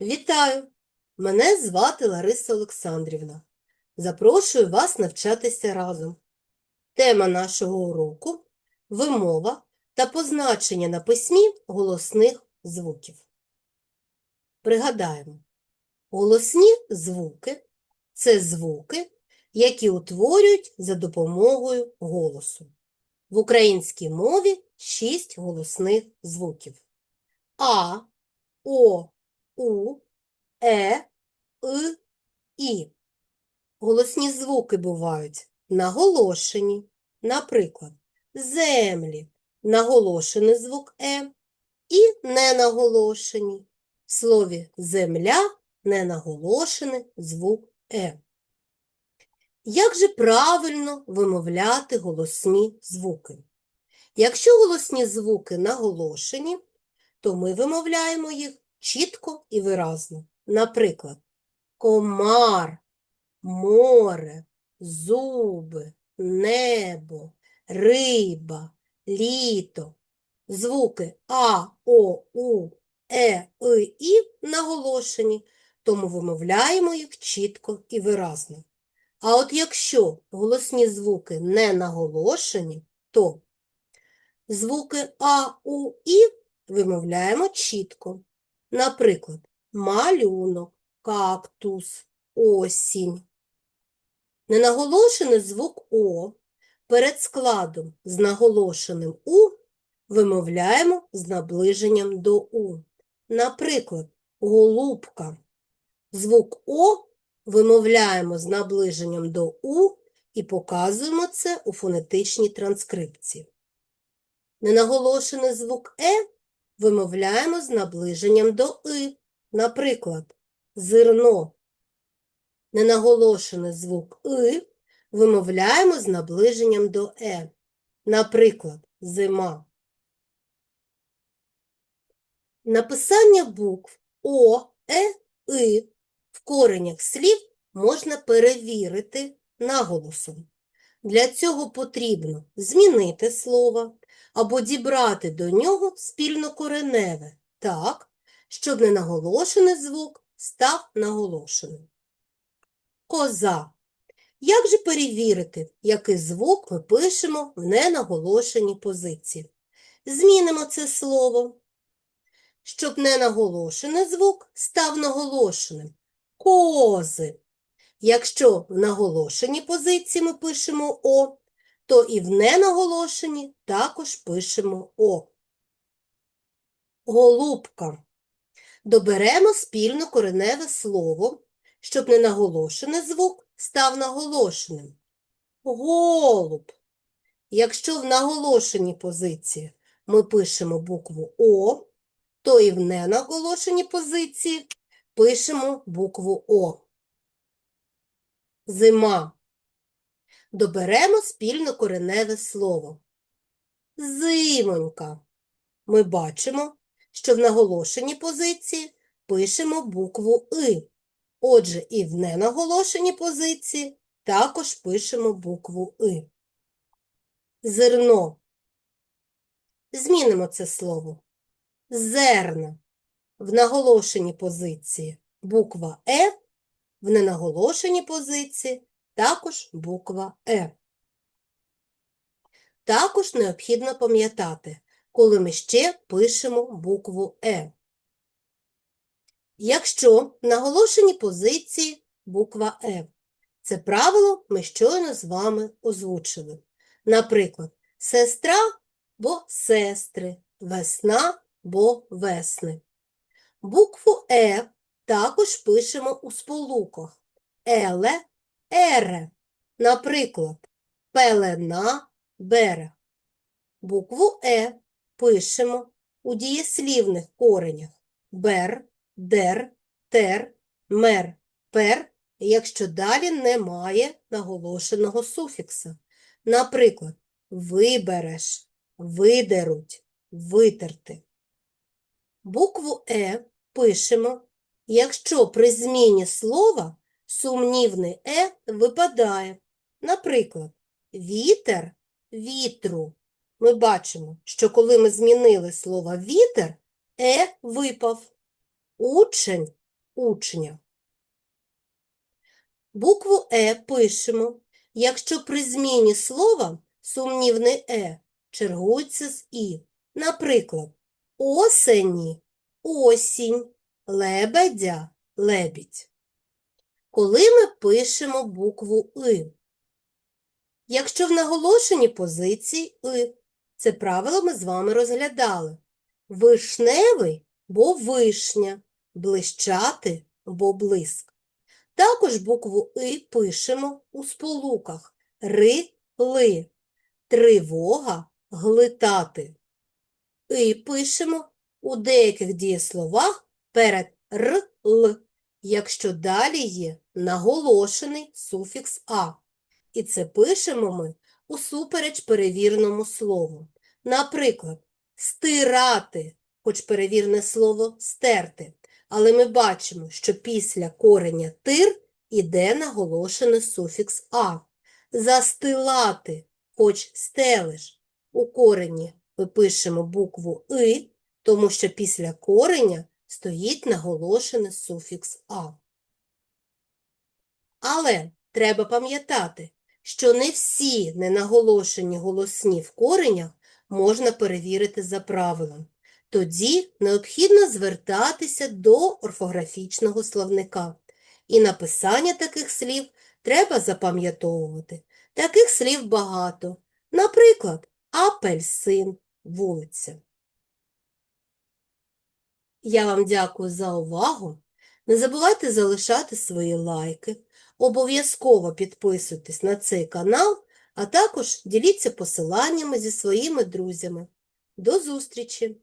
Вітаю! Мене звати Лариса Олександрівна. Запрошую вас навчатися разом. Тема нашого уроку – вимова та позначення на письмі голосних звуків. Пригадаємо, голосні звуки – це звуки, які утворюють за допомогою голосу. В українській мові шість голосних звуків. А, О, У, Е, И, І. Голосні звуки бувають наголошені, наприклад, землі, наголошений звук Е, і ненаголошені. В слові земля ненаголошений звук Е. Як же правильно вимовляти голосні звуки? Якщо голосні звуки наголошені, то ми вимовляємо їх чітко і виразно. Наприклад, комар, море, зуби, небо, риба, літо. Звуки А, О, У, Е, И, І наголошені, тому вимовляємо їх чітко і виразно. А от якщо голосні звуки не наголошені, то звуки А, У, І вимовляємо чітко. Наприклад, малюнок, кактус, осінь. Ненаголошений звук О перед складом з наголошеним У вимовляємо з наближенням до У. Наприклад, голубка. Звук О вимовляємо з наближенням до У і показуємо це у фонетичній транскрипції. Ненаголошений звук Е вимовляємо з наближенням до И. Наприклад, зерно. Ненаголошений звук И вимовляємо з наближенням до Е. Наприклад, зима. Написання букв О, Е, И в коренях слів можна перевірити наголосом. Для цього потрібно змінити слово або дібрати до нього спільнокореневе так, щоб ненаголошений звук став наголошеним. Коза. Як же перевірити, який звук ми пишемо в ненаголошеній позиції? Змінимо це слово, щоб ненаголошений звук став наголошеним. Кози. Якщо в наголошеній позиції ми пишемо О, то і в ненаголошеній також пишемо О. Голубка. Доберемо спільно кореневе слово, щоб ненаголошений звук став наголошеним. Голуб. Якщо в наголошеній позиції ми пишемо букву О, то і в ненаголошеній позиції пишемо букву О. Зима. Доберемо спільно кореневе слово. Зимонька. Ми бачимо, що в наголошеній позиції пишемо букву И. Отже, і в ненаголошеній позиції також пишемо букву И. Зерно. Змінимо це слово. Зерна. В наголошеній позиції буква Е, в ненаголошеній позиції також буква Е. Також необхідно пам'ятати, коли ми ще пишемо букву Е. Якщо в наголошеній позиції буква Е. Це правило ми щойно з вами озвучили. Наприклад, сестра бо сестри, весна бо весни. Букву Е також пишемо у сполуках еле, ере. Наприклад, пелена, берег. Букву Е пишемо у дієслівних коренях бер, дер, тер, мер, пер, якщо далі немає наголошеного суфікса. Наприклад, вибереш, видеруть, витерти. Букву Е пишемо, якщо при зміні слова сумнівний Е випадає. Наприклад, вітер, вітру. Ми бачимо, що коли ми змінили слово вітер, Е випав. Учень, учня. Букву Е пишемо, якщо при зміні слова сумнівне Е чергується з І. Наприклад, осені – осінь, лебедя – лебідь. Коли ми пишемо букву И? Якщо в наголошеній позиції И, це правило ми з вами розглядали. Вишневий, бо вишня, блищати, бо блиск. Також букву И пишемо у сполуках ри, ли, тривога, глитати. И пишемо у деяких дієсловах перед р, л, якщо далі є наголошений суфікс а. І це пишемо ми усупереч перевіреному слову. Наприклад, стирати, хоч перевірне слово стерти. Але ми бачимо, що після кореня тир іде наголошений суфікс а. Застилати, хоч стелиш. У корені ми пишемо букву и, тому що після кореня стоїть наголошений суфікс а. Але треба пам'ятати, що не всі ненаголошені голосні в коренях можна перевірити за правилом. Тоді необхідно звертатися до орфографічного словника. І написання таких слів треба запам'ятовувати. Таких слів багато. Наприклад, апельсин, вулиця. Я вам дякую за увагу. Не забувайте залишати свої лайки. Обов'язково підписуйтесь на цей канал, а також діліться посиланнями зі своїми друзями. До зустрічі!